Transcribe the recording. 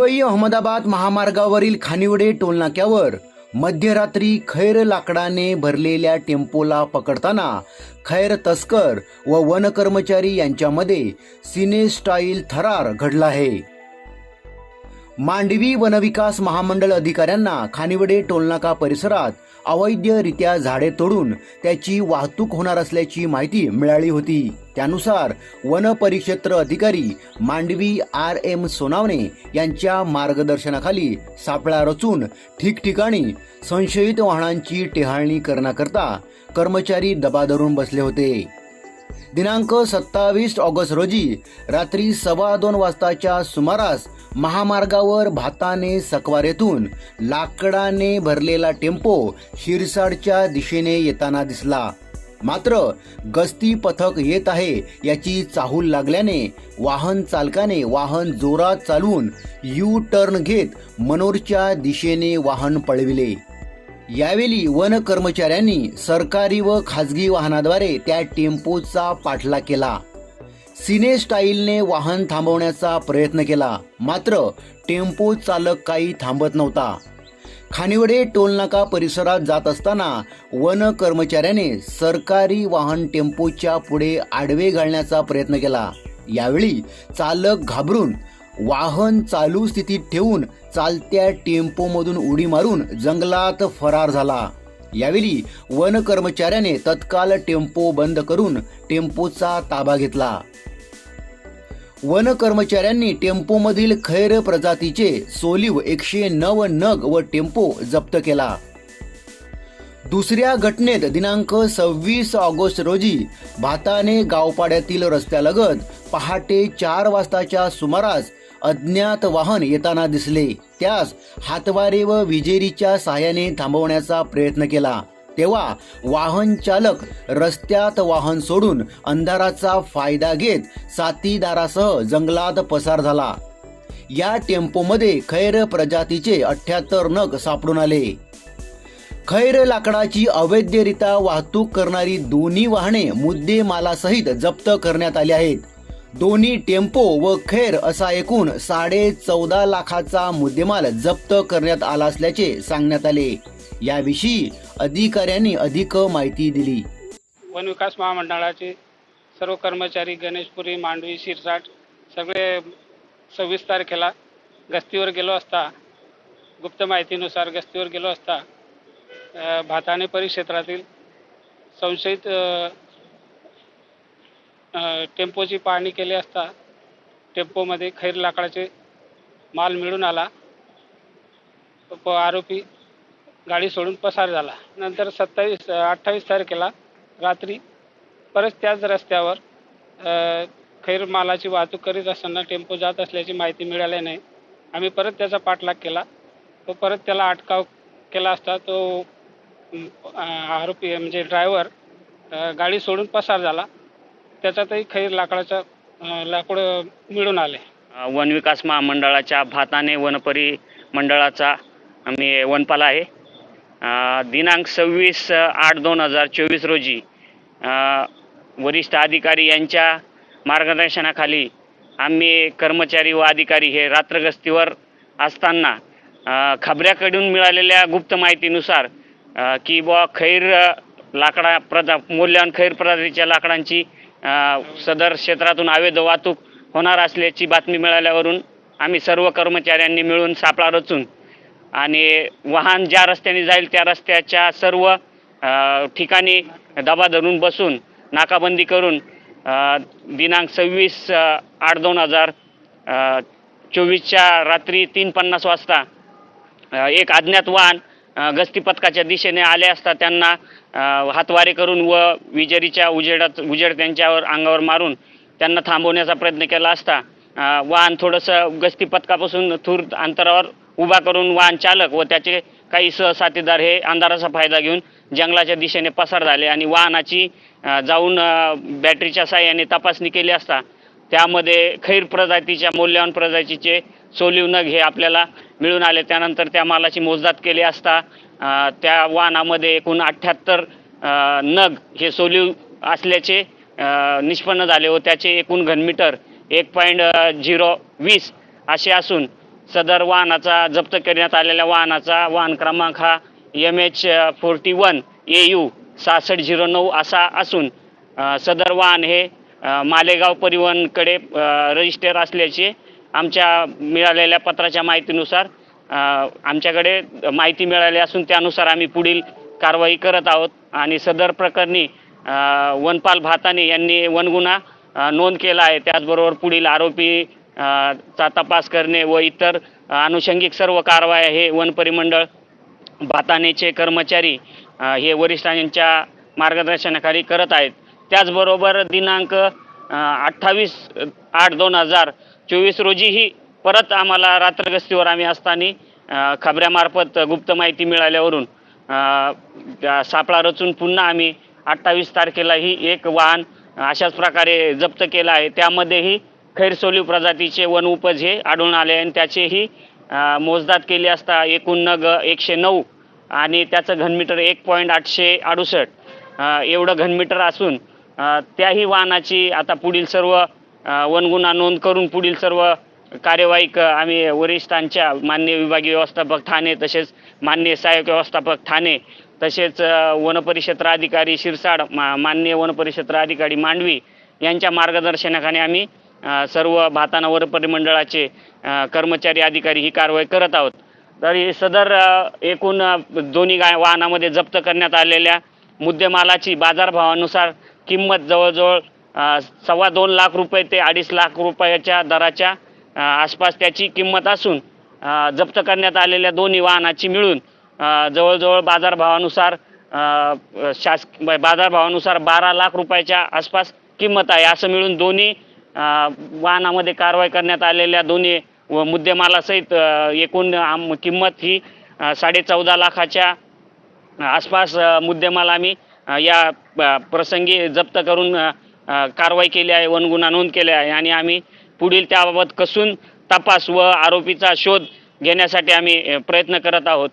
मुंबई अहमदाबाद महामार्गावरील खानिवडे टोलनाक्यावर मध्यरात्री खैर लाकडाने भरलेल्या टेम्पोला पकडताना खैर तस्कर व वन कर्मचारी यांच्यामध्ये सिने स्टाईल थरार घडला आहे. मांडवी वनविकास महामंडळ अधिकाऱ्यांना खानिवडे टोलनाका परिसरात अवैधरित्या झाडे तोडून त्याची वाहतूक होणार असल्याची माहिती मिळाली होती. त्यानुसार वन परिक्षेत्र अधिकारी मांडवी आर एम सोनावणे यांच्या मार्गदर्शनाखाली सापळा रचून ठिकठिकाणी संशयित वाहनांची टेहाळणी करण्याकरता कर्मचारी दबा धरून बसले होते. दिनांक सत्तावीस ऑगस्ट रोजी रात्री सव्वा दोन वाजताच्या सुमारास महामार्गावर भाताने सकवारेतून लाकडाने भरलेला टेम्पो शिरसाडच्या दिशेने येताना दिसला. मात्र गस्ती पथक येत आहे याची चाहूल लागल्याने वाहन चालकाने वाहन जोरात चालवून यू टर्न घेत मनोरच्या दिशेने वाहन पळविले. यावेळी वन कर्मचाऱ्यांनी सरकारी व खाजगी वाहनाद्वारे त्या टेम्पोचा पाठला केला. सिने स्टाईलने वाहन थांबवण्याचा प्रयत्न केला. मात्र टेम्पो चालक काही थांबत नव्हता. खानिवडे टोलनाका परिसरात जात असताना वन कर्मचाऱ्याने सरकारी वाहन टेम्पोच्या पुढे आडवे घालण्याचा प्रयत्न केला. यावेळी चालक घाबरून वाहन चालू स्थितीत ठेवून चालत्या टेम्पोमधून उडी मारून जंगलात फरार झाला. यावेळी वन कर्मचाऱ्याने तत्काळ टेम्पो बंद करून टेम्पोचा ताबा घेतला. वन कर्मचाऱ्यांनी टेम्पोमधील खैर प्रजातीचे सोलिव एकशे नऊ नग व टेम्पो जप्त केला. दुसऱ्या घटनेत दिनांक सव्वीस ऑगस्ट रोजी भाताने गावपाड्यातील रस्त्यालगत पहाटे चार वाजताच्या सुमारास अज्ञात वाहन येताना दिसले. त्यास हातवारे व विजेरीच्या सहाय्याने थांबवण्याचा प्रयत्न केला. तेव्हा वाहन चालक रस्त्यात वाहन सोडून अंधाराचा फायदा घेत साथीदारासह जंगलात पसार झाला. या टेम्पोमध्ये खैर प्रजातीचे अठ्याहत्तर नग सापडून आले. खैर लाकडाची अवैधरित्या वाहतूक करणारी दोन्ही वाहने मुद्देमालासहित जप्त करण्यात आली आहेत. दोन्ही टेम्पो व खैर असा एकूण साडे चौदा लाखाचा मुद्देमाल जप्त करण्यात आला असल्याचे सांगण्यात आले. याविषयी अधिकाऱ्यांनी अधिक माहिती दिली. वन विकास महामंडळाचे सर्व कर्मचारी गणेशपुरी मांडवी शिरसाट सगळे सव्वीस तारखेला गस्तीवर गेलो असता गुप्त माहितीनुसार गस्तीवर गेलो असता भाताने परिक्षेत्रातील संशयित टेम्पोची पाहणी केली असता टेम्पोमध्ये खैर लाकडाचे माल मिळून आला. प आरोपी गाडी सोडून पसार झाला. नंतर सत्तावीस अठ्ठावीस तारखेला रात्री परत त्याच रस्त्यावर खैर मालाची वाहतूक करीत असताना टेम्पो जात असल्याची माहिती मिळाली नाही. आम्ही परत त्याचा पाठलाग केला. तो परत त्याला अटकाव केला असता तो आरोपी म्हणजे ड्रायव्हर गाडी सोडून पसार झाला. त्याच्यातही खैर लाकडाचा लाकूड मिळून आले. वन विकास महामंडळाच्या भाताने वनपरी मंडळाचा मी वनपाला आहे. दिनांक सव्वीस आठ दोन हजार चोवीस रोजी वरिष्ठ अधिकारी यांच्या मार्गदर्शनाखाली आम्ही कर्मचारी व अधिकारी हे रात्रगस्तीवर असताना खबऱ्याकडून मिळालेल्या गुप्त माहितीनुसार की बुवा खैर लाकडा प्रदा मूल्यवान खैर प्रजातीच्या लाकडांची सदर क्षेत्रातून अवैध वाहतूक होणार असल्याची बातमी मिळाल्यावरून आम्ही सर्व कर्मचाऱ्यांनी मिळून सापळा रचून आणि वाहन ज्या रस्त्याने जाईल त्या रस्त्याच्या सर्व ठिकाणी दबा धरून बसून नाकाबंदी करून दिनांक सव्वीस आठ दोन हजार चोवीसच्या रात्री तीन पन्नास वाजता एक अज्ञात वाहन गस्ती पथकाच्या दिशेने आले असता त्यांना हातवारे करून व विजेरीच्या उजेडात उजेड त्यांच्यावर अंगावर मारून त्यांना थांबवण्याचा प्रयत्न केला असता वाहन थोडंसं गस्ती पथकापासून थूर अंतरावर उभा करून वाहन चालक व त्याचे काही सहसाथीदार हे अंधाराचा फायदा घेऊन जंगलाच्या दिशेने पसार झाले आणि वाहनाची जाऊन बॅटरीच्या साह्याने तपासणी केली असता त्यामध्ये खैर प्रजातीच्या मौल्यवान प्रजातीचे सोलिव नग हे आपल्याला मिळून आले. त्यानंतर त्या मालाची मोजदात केली असता त्या वाहनामध्ये एकूण अठ्ठ्याहत्तर नग हे सोलिव असल्याचे निष्पन्न झाले व त्याचे एकूण घनमीटर एक पॉईंट झिरो वीस असे असून सदर वाहनाचा जप्त करण्यात आलेल्या वाहनाचा वाहन क्रमांक हा M H forty one A U सहासष्ट झिरो नऊ असा असून सदर वाहन हे मालेगाव परिवहनकडे रजिस्टर असल्याचे आमच्या मिळालेल्या पत्राच्या माहितीनुसार आमच्याकडे माहिती मिळाली असून त्यानुसार आम्ही पुढील कारवाई करत आहोत आणि सदर प्रकरणी वनपाल भाताने यांनी वनगुन्हा नोंद केला आहे. त्याचबरोबर पुढील आरोपी चा तपास करणे व इतर अनुषंगिक सर्व कारवाया हे वन परिमंडळ भातानेचे कर्मचारी हे वरिष्ठांच्या मार्गदर्शनाखाली करत आहेत. त्याचबरोबर दिनांक अठ्ठावीस आठ दोन हजार चोवीस रोजीही परत आम्हाला रात्रगस्तीवर आम्ही असताना खबऱ्यामार्फत गुप्त माहिती मिळाल्यावरून त्या सापळा रचून पुन्हा आम्ही अठ्ठावीस तारखेलाही एक वाहन अशाच प्रकारे जप्त केलं आहे. त्यामध्येही खैरसोली प्रजातीचे वन उपज हे आढळून आले आणि त्याचेही मोजदात मोजदाद केली असता एकूण नग एकशे नऊ आणि त्याचं घनमीटर एक पॉईंट आठशे अडुसष्ट एवढं घनमीटर असून त्याही वाहनाची आता पुढील सर्व वनगुन्हा नोंद करून पुढील सर्व कार्यवाही क आम्ही वरिष्ठांच्या मान्य विभागीय व्यवस्थापक ठाणे तसेच मान्य सहाय्यक व्यवस्थापक ठाणे तसेच वनपरिक्षेत्र अधिकारी शिरसाड मा मान्य वनपरिक्षेत्र अधिकारी मांडवी यांच्या मार्गदर्शनाखाली आम्ही सर्व भातानावर परिमंडळाचे कर्मचारी अधिकारी ही कारवाई करत आहोत. तर सदर एकूण दोन्ही गा वाहनामध्ये जप्त करण्यात आलेल्या मुद्देमालाची बाजारभावानुसार किंमत जवळजवळ सव्वा दोन लाख रुपये ते अडीच लाख रुपयाच्या दराच्या आसपास त्याची किंमत असून जप्त करण्यात आलेल्या दोन्ही वाहनाची मिळून जवळजवळ बाजारभावानुसार अ, बाजारभावानुसार बारा लाख रुपयाच्या आसपास किंमत आहे. असं मिळून दोन्ही वाहनामध्ये कारवाई करण्यात आलेल्या दोन्ही व मुद्देमालासहित एकूण आम किंमत ही साडेचौदा लाखाच्या आसपास मुद्देमाल आम्ही या प्रसंगी जप्त करून कारवाई केली आहे वनगुन्हा नोंद केला आहे आणि आम्ही पुढील त्याबाबत कसून तपास व आरोपीचा शोध घेण्यासाठी आम्ही प्रयत्न करत आहोत.